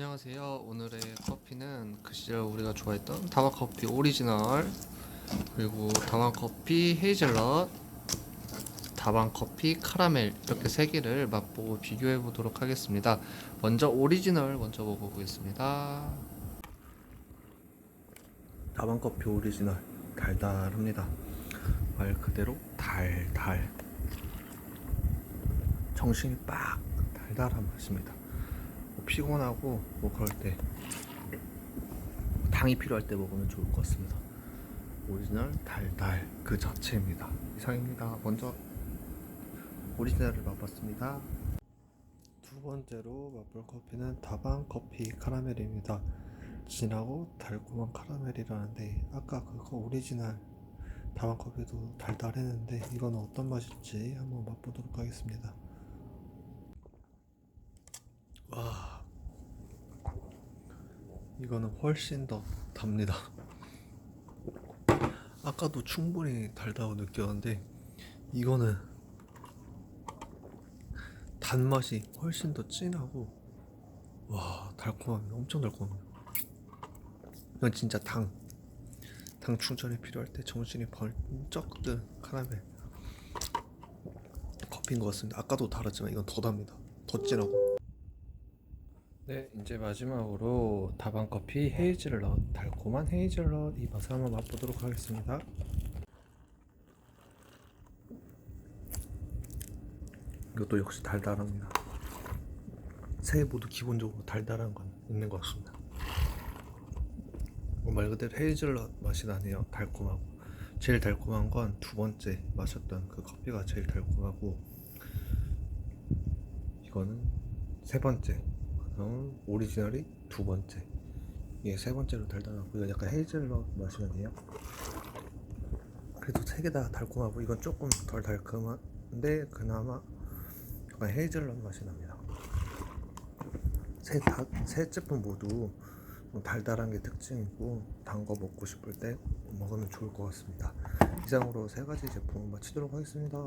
안녕하세요. 오늘의 커피는 그 시절 우리가 좋아했던 다방 커피 오리지널 그리고 다방 커피 헤이즐넛, 다방 커피 카라멜 이렇게 세 개를 맛보고 비교해 보도록 하겠습니다. 먼저 오리지널 먼저 먹어보겠습니다. 다방 커피 오리지널 달달합니다. 말 그대로 달달. 정신이 빡 달달한 맛입니다. 뭐 피곤하고 뭐 그럴 때 당이 필요할 때 먹으면 좋을 것 같습니다. 오리지널 달달 그 자체입니다. 이상입니다. 먼저 오리지널을 맛봤습니다. 두 번째로 맛볼 커피는 다방 커피 카라멜입니다. 진하고 달콤한 카라멜이라는데 아까 그거 오리지널 다방 커피도 달달했는데 이건 어떤 맛일지 한번 맛보도록 하겠습니다. 이거는 훨씬 더 답니다. 아까도 충분히 달다고 느꼈는데 이거는 단맛이 훨씬 더 진하고 와 달콤합니다 엄청 달콤해요 이건 진짜 당, 당 충전이 필요할 때 정신이 번쩍 든 카라멜 커피인 것 같습니다. 아까도 달았지만 이건 더 답니다. 더 진하고 네, 이제 마지막으로 다방 커피 헤이즐넛 달콤한 헤이즐넛 이 맛을 한번 맛보도록 하겠습니다. 이것도 역시 달달합니다. 세개 모두 기본적으로 달달한 건 있는 것 같습니다. 어, 말 그대로 헤이즐넛 맛이 나네요. 달콤하고 제일 달콤한 건 두 번째 마셨던 그 커피가 제일 달콤하고 이거는 세 번째 어, 오리지널이 두 번째. 이게 세 번째로 달달하고 이건 약간 헤이즐넛 맛이 나네요. 그래도 세 개 다 달콤하고 이건 조금 덜 달콤한데 그나마 약간 헤이즐넛 맛이 납니다. 세, 다, 세 제품 모두 좀 달달한 게 특징이고 단 거 먹고 싶을 때 먹으면 좋을 것 같습니다. 이상으로 세 가지 제품 마치도록 하겠습니다